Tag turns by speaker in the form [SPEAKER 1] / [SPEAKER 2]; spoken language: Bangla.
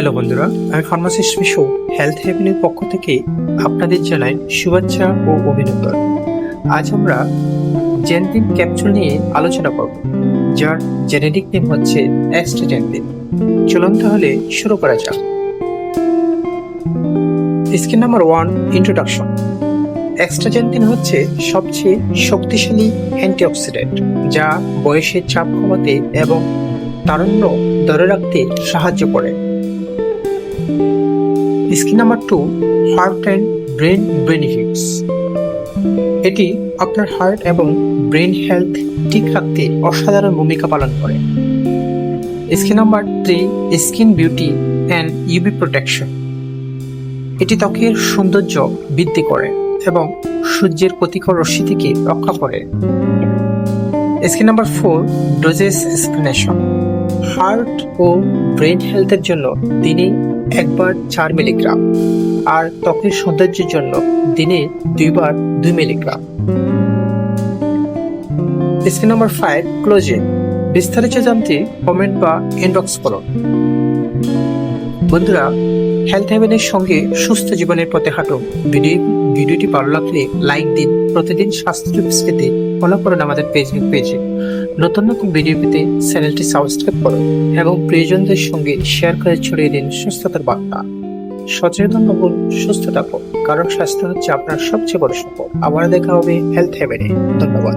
[SPEAKER 1] হ্যালো বন্ধুরা, আমি ফার্মাসিস্ট মিশু হেলথ হেভেনের পক্ষ থেকে আপনাদের জানাই শুভেচ্ছা ও অভিনন্দন। আজ আমরা জেনদিন ক্যাপসুল নিয়ে আলোচনা করব, যার জেনেটিক নেম হচ্ছে অ্যাস্ট্রাজেনদিন চলুন তাহলে শুরু করা যাক। স্কিন নাম্বার ওয়ান ইন্ট্রোডাকশন এক্সট্রাজেন্টিন হচ্ছে সবচেয়ে শক্তিশালী অ্যান্টিঅক্সিডেন্ট যা বয়সের চাপ কমাতে এবং তারুণ্য ধরে রাখতে সাহায্য করে। Skin number two heart and brain benefits এটি আপনার হার্ট এবং ব্রেন হেলথ ঠিক রাখতে অসাধারণ ভূমিকা পালন করে। Skin number three skin beauty and UV protection এটি ত্বকের সৌন্দর্য বৃদ্ধি করে এবং সূর্যের ক্ষতিকর রশ্মি থেকে রক্ষা করে। Skin number four doses explanation heart ও ব্রেন হেলথের জন্য দিনে একবার চার মিলিগ্রাম আর ত্বকের সৌন্দর্যের জন্য দিনে দুইবার দুই milligram. Skin number five closing. বিস্তারিত জানতে কমেন্ট বা ইনবক্স করুন। বন্ধুরা হেলথ হ্যাভেনের সঙ্গে সুস্থ জীবনের পথে হাঁটুন। ভিডিও ভিডিওটি ভালো লাগলে লাইক দিন। প্রতিদিন স্বাস্থ্য টিপস পেতে ফলো করুন আমাদের ফেসবুক পেজে নতুন নতুন ভিডিও পেতে চ্যানেলটি সাবস্ক্রাইব করুন এবং প্রিয়জনদের সঙ্গে শেয়ার করে ছড়িয়ে দিন সুস্থতার বার্তা। সচেতন হবুন সুস্থ থাকুন। কারণ স্বাস্থ্য হচ্ছে আপনার সবচেয়ে বড় সম্পদ। আবার দেখা হবে হেলথ হ্যাভেনে ধন্যবাদ।